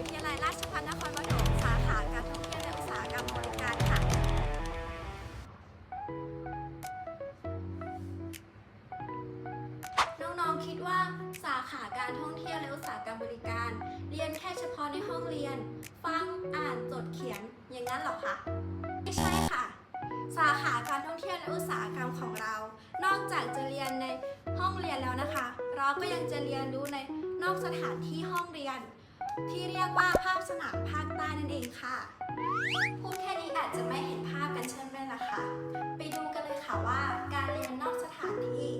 วิทยาลัยราชภัฏนครปฐมสาขาการท่องเที่ยวและอุตสาหกรรมบริการค่ะ น้องๆคิดว่าสาขาการท่องเที่ยวและอุตสาหกรรมบริการ เรียนแค่เฉพาะในห้องเรียน ฟังอ่านจดเขียนอย่างนั้นหรอคะไม่ใช่ค่ะ สาขาการท่องเที่ยวและอุตสาหกรรมของเรา นอกจากจะเรียนในห้องเรียนแล้วนะคะ เราก็ยังจะเรียนรู้ในนอกสถานที่ห้องเรียน ที่เรียกว่าภาคสนามภาคใต้นั่นเองค่ะ พูดแค่นี้อาจจะไม่เห็นภาพกันใช่ไหมล่ะคะไปดูกันเลยค่ะว่าการเรียนนอกสถานที่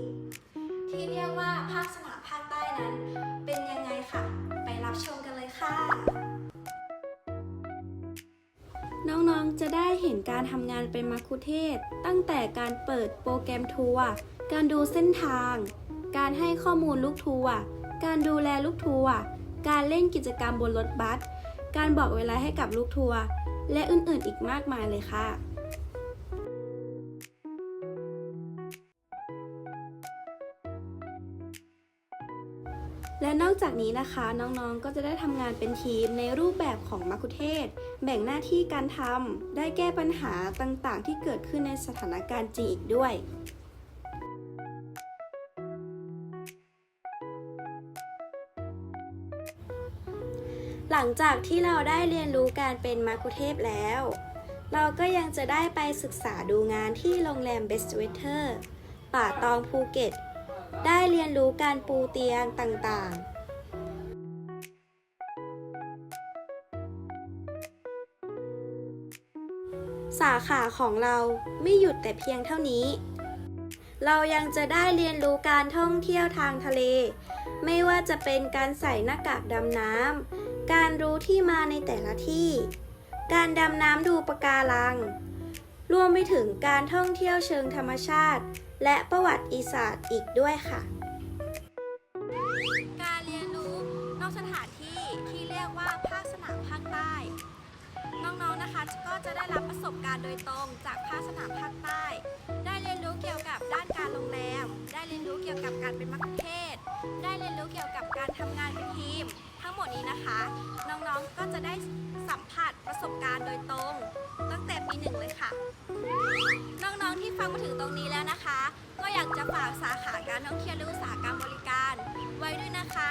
ที่เรียกว่าภาคสนามภาคใต้นั้น เป็นยังไงค่ะ ไปรับชมกันเลยค่ะ น้องๆ จะได้เห็นการทำงานเป็นมัคคุเทศ ตั้งแต่การเปิดโปรแกรมทัวร์การดูเส้นทาง การให้ข้อมูลลูกทัวร์การดูแลลูกทัวร์ การเล่นกิจกรรมบนรถบัส การบอกเวลาให้กับลูกทัวร์ และอื่นๆ อีกมากมายเลยค่ะและนอกจากนี้นะคะน้องๆ ก็จะได้ทำงานเป็นทีมในรูปแบบของมัคคุเทศก์แบ่งหน้าที่การทำได้แก้ปัญหาต่างๆ ที่เกิดขึ้นในสถานการณ์จริงอีกด้วย หลังจากที่เราได้เรียนรู้การเป็นมัคคุเทศก์แล้ว เราก็ยังจะได้ไปศึกษาดูงานที่โรงแรม Best Weather ป่าตองภูเก็ต ได้เรียนรู้การปูเตียงต่างๆสาขาของเราไม่หยุดแต่เพียงเท่านี้ เรายังจะได้เรียนรู้การท่องเที่ยวทางทะเล ไม่ว่าจะเป็นการใส่หน้ากากดำน้ำ การรู้ที่มาในแต่ละที่ การดำน้ำดูปะการัง รวมไปถึงการท่องเที่ยวเชิงธรรมชาติ และประวัติศาสตร์อีกด้วยค่ะ การเรียนรู้นอกสถานที่ที่เรียกว่าภาคสนามภาคใต้ น้องๆนะคะก็จะได้รับประสบการณ์โดยตรงจากภาคสนามภาคใต้ ได้เรียนรู้เกี่ยวกับด้านการโรงแรม ได้เรียนรู้เกี่ยวกับการเป็นมัคคุเทศก์ได้เรียนรู้เกี่ยวกับการทำงานเป็นทีม ทั้งหมดนี้นะคะ น้องๆก็จะได้สัมผัสประสบการณ์โดยตรง ตั้งแต่ปีหนึ่งเลยค่ะ น้องๆที่ฟังมาถึงตรงนี้แล้วนะคะ ก็อยากจะฝากสาขาการท่องเที่ยวและอุตสาหกรรมบริการ ไว้ด้วยนะคะ